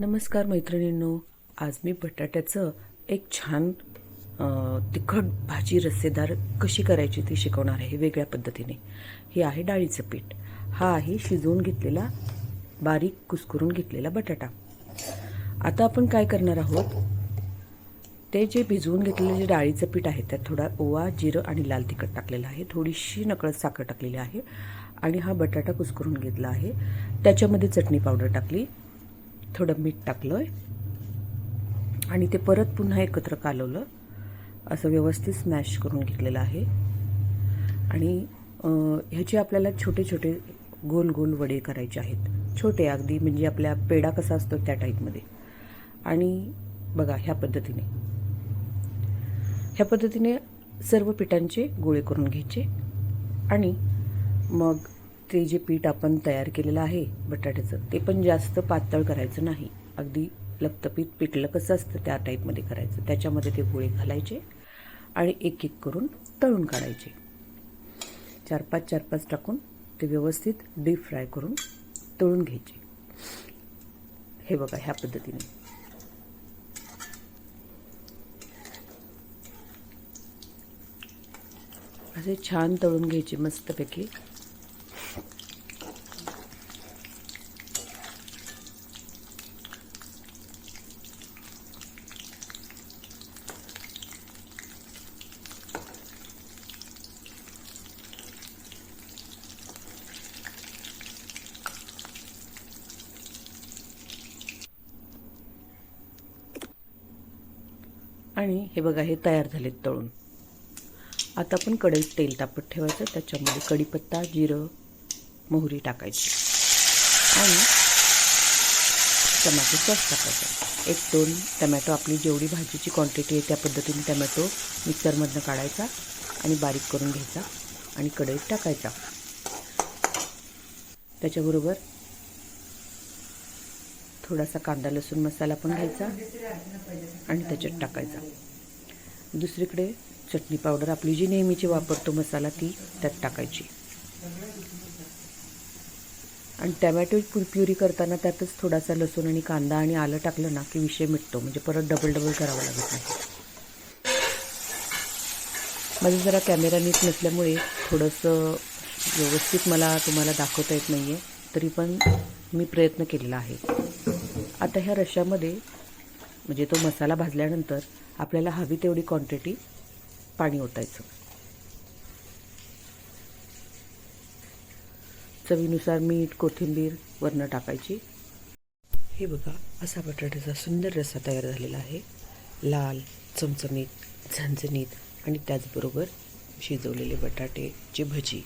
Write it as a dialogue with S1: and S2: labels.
S1: नमस्कार मैत्रिणींनो आज मी बटाट्याचं एक छान तिखट भाजी रस्सेदार कशी करायची ती शिकवणार आहे वेगळ्या पद्धतीने. हे आहे डाळीचं पीठ. हा आहे शिजवून घेतलेला बारीक कुस्करून घेतलेला बटाटा. आता आपण काय करणार आहोत? ते जे भिजवून घेतलेलं जे डाळीचं पीठ आहे त्यात थोडा ओवा जिरं आणि लाल तिखट टाकलेलं आहे. थोडीशी नकळत साखर टाकलेली आहे. आणि हा बटाटा कुस्करून घेतला आहे. त्याच्यामध्ये चटणी पावडर टाकली. थोडं मीठ टाकलं आहे आणि ते परत पुन्हा एकत्र कालवलं. असं व्यवस्थित स्मॅश करून घेतलेलं आहे. आणि ह्याचे आपल्याला छोटे छोटे गोल गोल वडे करायचे आहेत. छोटे अगदी म्हणजे आपल्या पेढा कसा असतो त्या टाईपमध्ये आणि बघा ह्या पद्धतीने. ह्या पद्धतीने सर्व पिठांचे गोळे करून घ्यायचे. आणि मग ते जे पीठ आपण तयार केलेलं आहे बटाट्याचं ते पण जास्त पातळ करायचं नाही. अगदी लपतपीत पिठलं कसं असतं त्या टाईपमध्ये करायचं. त्याच्यामध्ये ते गोळे घालायचे आणि एक एक करून तळून काढायचे. चार पाच चार पाच टाकून ते व्यवस्थित डीप फ्राय करून तळून घ्यायचे. हे बघा ह्या पद्धतीने. असे छान तळून घ्यायचे मस्तपैकी. आणि हे बघा हे तयार झालेत तळून. आता आपण कढईत तेल तापत ठेवायचं त्याच्यामध्ये कढीपत्ता जिरं मोहरी टाकायची. आणि टमॅटो सॉस टाकायचा. एक दोन टमॅटो आपली जेवढी भाजीची क्वांटिटी आहे त्या पद्धतीने टमॅटो मिक्सरमधनं काढायचा आणि बारीक करून घ्यायचा आणि कढईत टाकायचा. त्याच्याबरोबर थोडासा कांदा लसूण मसाला पण घ्यायचा आणि त्याच्यात टाकायचा. दुसरीकडे चटणी पावडर आपली जी नेहमीची वापरतो मसाला ती त्यात टाकायची. आणि टमॅटो प्यु प्युरी करताना त्यातच थोडासा लसूण आणि कांदा आणि आलं टाकलं ना की विषय मिटतो. म्हणजे परत डबल डबल करावं लागत नाही. माझं जरा कॅमेरा नीट नसल्यामुळे थोडंसं व्यवस्थित मला तुम्हाला दाखवता येत नाही आहे तरी पण मी प्रयत्न केलेला आहे. आता ह्या रश्श्यामध्ये म्हणजे तो मसाला भाजल्यानंतर आपल्याला हवी तेवढी क्वांटिटी पाणी ओतायचं. चवीनुसार मीठ कोथिंबीर वरनं टाकायची. हे बघा असा बटाट्याचा सुंदर रस्सा तयार झालेला आहे. लाल चमचमीत झणझणीत आणि त्याचबरोबर शिजवलेले बटाटे ची भजी.